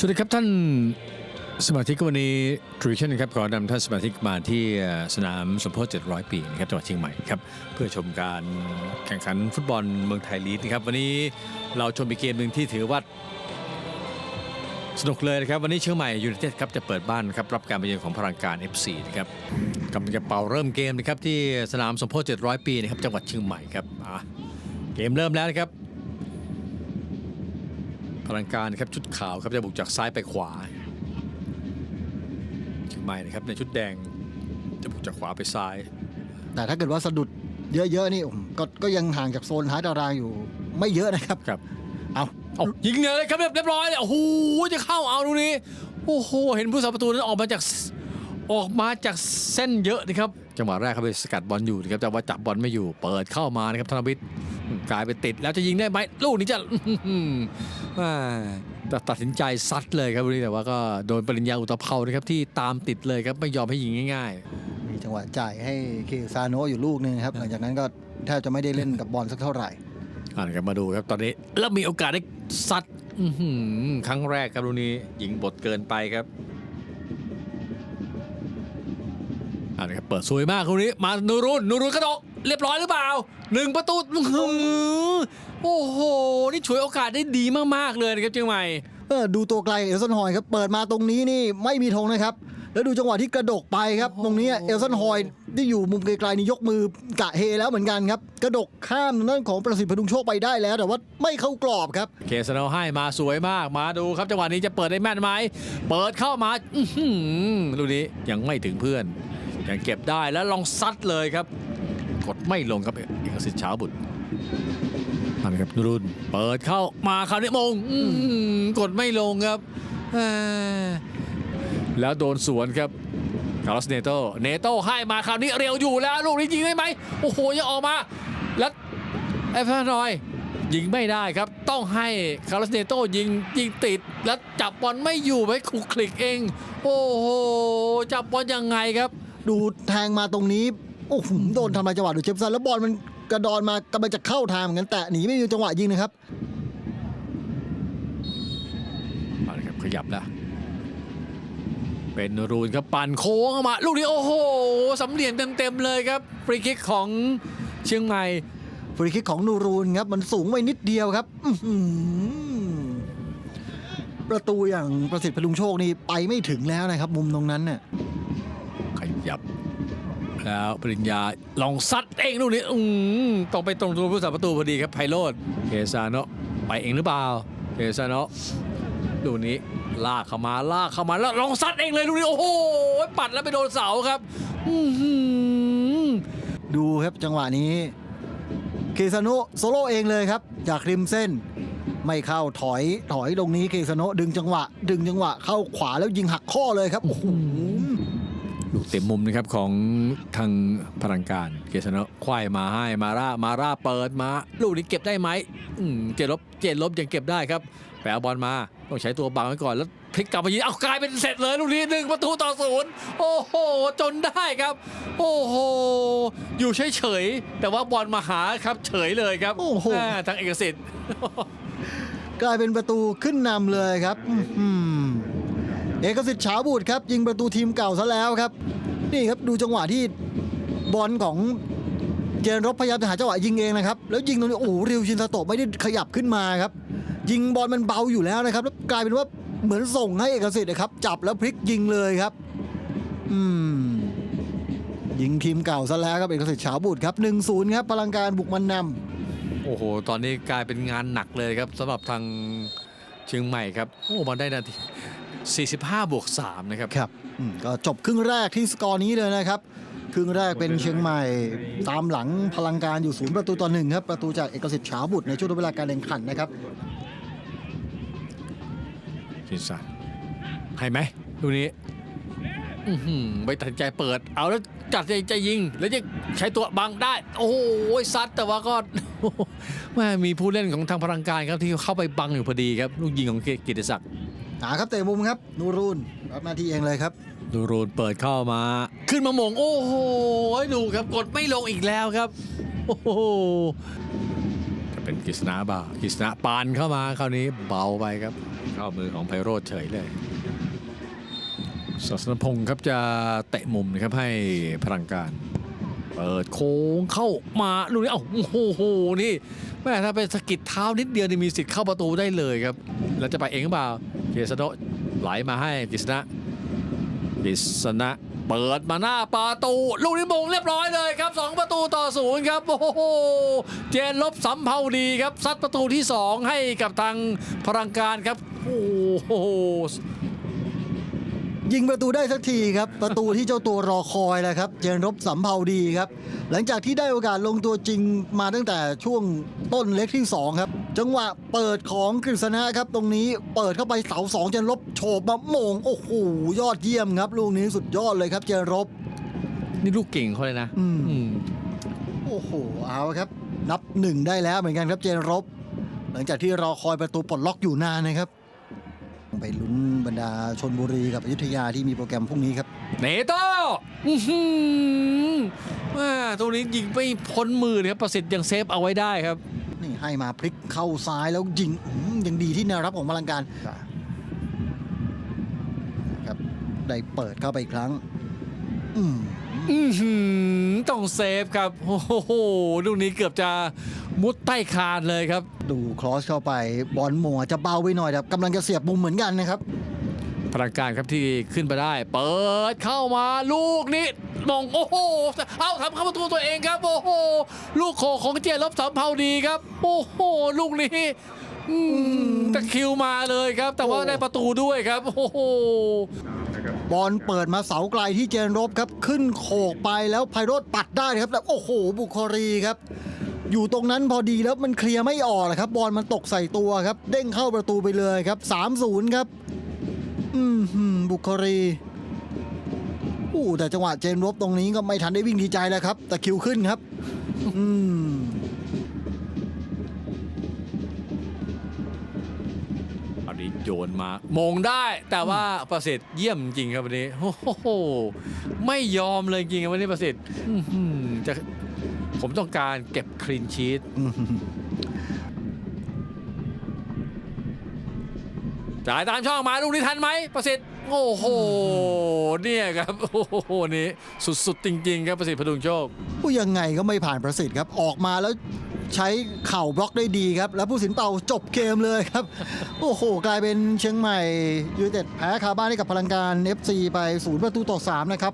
สวัสดีครับท่านสมาชิกวันนี้ทรูชั่นครับขอนำท่านสมาชิกมาที่สนามสมโพธิ700 ปีนะครับจังหวัดเชียงใหม่ครับเพื่อชมการแข่งขันฟุตบอลเมืองไทยลีกนะครับวันนี้เราชมอีกเกมหนึ่งที่ถือว่าสนุกเลยนะครับวันนี้เชียงใหม่ยูไนเต็ดครับจะเปิดบ้านครับรับการมาเยือนของพลังการ FC นะครับกำลังจะเป่าเริ่มเกมนะครับที่สนามสมโพธิ700 ปีนะครับจังหวัดเชียงใหม่ครับเกมเริ่มแล้วนะครับ พลังการนะครับชุดขาวครับจะบุกจากซ้ายไปขวาเชียงใหม่นะครับในชุดแดงจะบุกจากขวาไปซ้าย แต่ถ้าเกิดว่าสะดุดเยอะๆนี่อืมก็ก็ยังห่างจากโซนท้ายตารางอยู่ไม่เยอะนะครับครับเอาเอายิงเลยครับเรียบเรียบร้อยเลยโอ้โหจะเข้าเอาตรงนี้โอ้โหเห็นผู้สาประตูนั้นออกมาจาก ออกมาจากเส้นเยอะนะครับ จังหวะแรกเขาไปสกัดบอลอยู่นะครับแต่ว่าจับบอลไม่อยู่ เปิดเข้ามานะครับธนวิทย์กลายไปติดแล้วจะยิงได้ไหมลูกนี้จะอื้อหืออ่าแต่ตัดสินใจซัดเลยครับวันนี้แต่ว่าก็โดนปริญญาอุตภเปานะครับที่ตามติดเลยครับไม่ยอมให้ยิงง่ายๆ มีจังหวะจ่ายให้เคซาโนะอยู่ลูกหนึงครับหลังจากนั้นก็แทบจะไม่ได้เล่นกับบอลสักเท่าไหร่อ่านกันมาดูครับตอนนี้แล้วมีโอกาสได้ซัดอื้อหือครั้งแรกครับลูกนี้ยิงบทเกินไปครับ อ่านครับเปิดสวยมากลูกนี้มานูรุนนูรุนกระโดดเรียบร้อยหรือเปล่าหนึ่งประตูอื้อหือโอ้โหนี่ฉวยโอกาสได้ดีมากๆเลยนะครับเชียงใหม่เออดูตัวไกลเอลสันฮอยครับเปิดมาตรงนี้นี่ไม่มีธงนะครับ แล้วดูจังหวะที่กระดกไปครับ ตรงนี้เอลสันฮอยที่อยู่มุมไกลๆนี่ยกมือกะเฮแล้วเหมือนกันครับ กระดกข้ามทางด้านของประสิทธิ์พดุงโชคไปได้แล้ว แต่ว่าไม่เข้ากรอบครับเคสโนให้มาสวยมากมาดูครับจังหวะนี้จะเปิดได้แม่นไหมเปิดเข้ามาอื้อหือลูกนี้ยังไม่ถึงเพื่อน ยังเก็บได้แล้วลองซัดเลยครับ กดไม่ลงครับเอกสิทธิ์เช้าบุตรทำครับนูรุนเปิดเข้ามาคราวนี้มงกดไม่ลงครับ แล้วโดนสวนครับคาร์ลสเนโตเนโตให้มาคราวนี้เร็วอยู่แล้วลูกนี้ยิงได้ไหมโอ้โหยังออกมา แล้วเอฟเฟอร์นอยยิงไม่ได้ครับ ต้องให้คาร์ลสเนโตยิงยิงติด แล้วจับบอลไม่อยู่ไปคลุกคลิกเอง โอ้โหจับบอลยังไงครับ ดูแทงมาตรงนี้ โอ้โหโดนทำลายจังหวะดูเชฟซันแล้วบอลมันกระดอนมากำลังจะเข้าทางเหมือนกันแต่หนีไม่มีจังหวะยิงนะครับเอาละครับขยับแล้วเป็นรูนครับปั่นโค้งเข้ามา ลูกนี้โอ้โหสำเนียงเต็มๆเลยครับฟรีคิกของเชียงใหม่ฟรีคิกของนูรูนครับมันสูงไปนิดเดียวครับอื้อหือประตูอย่างประสิทธิ์พลุงโชคนี่ไปไม่ถึงแล้วนะครับ มุมตรงนั้นเนี่ยขยับ แล้วปริญญาลองซัดเองลูกนี้อืมต้องไปตรงตัวผู้สาประตูพอดีครับไพโรดเคซาโนะไปเองหรือเปล่าเคซาโนะลูกนี้ลากเข้ามาลากเข้ามาแล้วลองซัดเองเลยลูกนี้โอ้โหปัดแล้วไปโดนเสาครับดูครับจังหวะนี้เคซาโนะโซโล่เองเลยครับ จากริมเส้นไม่เข้าถอยถอยตรงนี้เคซาโนะดึงจังหวะ ดึงจังหวะเข้าขวาแล้วยิงหักข้อเลยครับโอ้โห ลูกเต็มมุมนะครับของทางพลังการ เกษณะควายมาให้มาร่ามาร่าเปิดมา ลูกนี้เก็บได้ไหมอืมเจนลบเจนลบยังเก็บได้ครับแปลบอลมาต้องใช้ตัวบังไว้ก่อนแล้วพลิกกลับมายิงเอากลายเป็นเสร็จเลยลูกนี้หนึ่งประตูต่อศูนย์โอ้โห จนได้ครับ โอ้โห อยู่เฉยๆแต่ว่าบอลมาหาครับเฉยเลยครับโอ้โหาทางเอกสิทธิ์ กลายเป็นประตูขึ้นนำเลยครับอื้อหือ เอกสิทธิ์ฉาบูดครับยิงประตูทีมเก่าซะแล้วครับ นี่ครับดูจังหวะที่บอลของเจนรบพยายามจะหาจังหวะยิงเองนะครับ แล้วยิงตรงนี้โอ้โหริวชินซาโตไม่ได้ขยับขึ้นมาครับ ยิงบอลมันเบาอยู่แล้วนะครับ แล้วกลายเป็นว่าเหมือนส่งให้เอกสิทธิ์นะครับ จับแล้วพลิกยิงเลยครับ อืม ยิงทีมเก่าซะแล้วครับเอกสิทธิ์ฉาบูดครับ1-0ครับพลังการบุกมันนำโอ้โห ตอนนี้กลายเป็นงานหนักเลยครับสำหรับทางเชียงใหม่ครับ โอ้มาได้นาที 45บวก3นะครับ ครับอืมก็จบครึ่งแรกที่สกอร์นี้เลยนะครับ ครึ่งแรกเป็นเชียงใหม่ ตามหลังพลังการอยู่ศูนย์ประตูต่อหนึ่งครับ ประตูจากเอกสิทธิ์ฉาบุตรในช่วงเวลาการแข่งขันนะครับชินสันให้ไหมลูกนี้อื้อหือไปตัดสินใจเปิด เอาแล้วจัดใจใจยิง แล้วจะใช้ตัวบังได้ โอ้โหซัดแต่ว่าก็ แม่มีผู้เล่นของทางพลังการครับที่เข้าไปบังอยู่พอดีครับ ลูกยิงของกิติศักดิ์ หาครับเตะมุมครับ นูรูนรับหน้าที่เองเลยครับดูโรนเปิดเข้ามา ขึ้นมาหมง โอ้โหดูครับกดไม่ลงอีกแล้วครับ โอ้โหจะเป็นกฤษณาบ่ากฤษณาปานเข้ามาคราวนี้เบาไปครับ เข้ามือของไพโรธเฉยเลยศาสนพงศ์ครับจะเตะมุมนะครับให้พลังการเปิดโค้งเข้ามาลูนี้เอ้าโอ้โหนี่แม่ถ้าเป็นสะกิดเท้านิดเดียวนี่มีสิทธิ์เข้าประตูได้เลยครับ แล้วจะไปเองหรือเปล่า เดสโนไหลมาให้กฤษณะกฤษณะเปิดมาหน้าประตู ลูกนี้มงเรียบร้อยเลยครับ 2 ประตูต่อศูนย์ครับ โอ้โห เจนลบสำเภาดีครับซัดประตูที่ 2 ให้กับทางพลังการครับ โอ้โห ยิงประตูได้สักทีครับ ประตูที่เจ้าตัวรอคอยแหละครับ เจนรบสำเภาดีครับ หลังจากที่ได้โอกาสลงตัวจริงมาตั้งแต่ช่วงต้นเล็กที่ 2 ครับ จังหวะเปิดของกฤษณะครับ ตรงนี้เปิดเข้าไปเสาสองเจนรบโฉบมาโมงโอ้โหยอดเยี่ยมครับลูกนี้สุดยอดเลยครับ เจนรบ นี่ลูกเก่งเขาเลยนะอืม อืมโอ้โหเอาครับ นับหนึ่งได้แล้วเหมือนกันครับเจนรบ หลังจากที่รอคอยประตูปลดล็อกอยู่นานนะครับ ไปลุ้นบรรดาชนบุรีกับอยุธยาที่มีโปรแกรมพรุ่งนี้ครับ เนโต้อื้อหือแม่ตรงนี้ยิงไม่พ้นมือเลยครับประสิทธิ์ยังเซฟเอาไว้ได้ครับ นี่ให้มาพลิกเข้าซ้ายแล้วยิงอืมยังดีที่แนวรับของพลังการครับได้เปิดเข้าไปอีกครั้ง อืมอื้อหือต้องเซฟครับ โอ้โหลูกนี้เกือบจะ มุดใต้คานเลยครับ ดูครอสเข้าไปบอลหมัวจะเบาไปหน่อยแต่กำลังจะเสียบมุมเหมือนกันนะครับพลังการครับที่ขึ้นมาได้ เปิดเข้ามาลูกนี้มองโอ้โหเอาทำเข้าประตูตัวเองครับโอ้โหลูกโขของเจลบสามเภาดีครับ โอ้โหลูกนี้อืมตะคริวมาเลยครับ แต่ว่าโอ้ได้ประตูด้วยครับโอ้โหบอลเปิดมาเสาไกลที่เจนรบครับ ขึ้นโขกไปแล้วไพโรธปัดได้ครับแต่โอ้โหบุครีครับ อยู่ตรงนั้นพอดีแล้วมันเคลียร์ไม่ออกเลยครับบอลมันตกใส่ตัวครับ เด้งเข้าประตูไปเลยครับ3-0ครับอืมหืมบุครีอู้แต่จังหวะเจนรบตรงนี้ก็ไม่ทันได้วิ่งดีใจแล้วครับ แต่คิวขึ้นครับ อืม นี้โยนมามงได้ แต่ว่าประสิทธิ์เยี่ยมจริงครับวันนี้โอ้โหไม่ยอมเลยจริงครับวันนี้ประสิทธิ์จะผมต้องการเก็บคลีนชีตจ่ายตามช่องมาลูกนี้ทันไหมประสิทธิ์โอ้โหเนี่ยครับโอ้โหนี่สุดๆจริง ๆ ครับประสิทธิ์พดุงโชคผู้ยังไงก็ไม่ผ่านประสิทธิ์ครับออกมาแล้ว ใช้เข่าบล็อกได้ดีครับ แล้วผู้สินเป่าจบเกมเลยครับ โอ้โห กลายเป็นเชียงใหม่ยูเต็ดแพ้คาบ้านให้กับพลังการ FC ไปศูนย์ประตูต่อ 3 นะครับ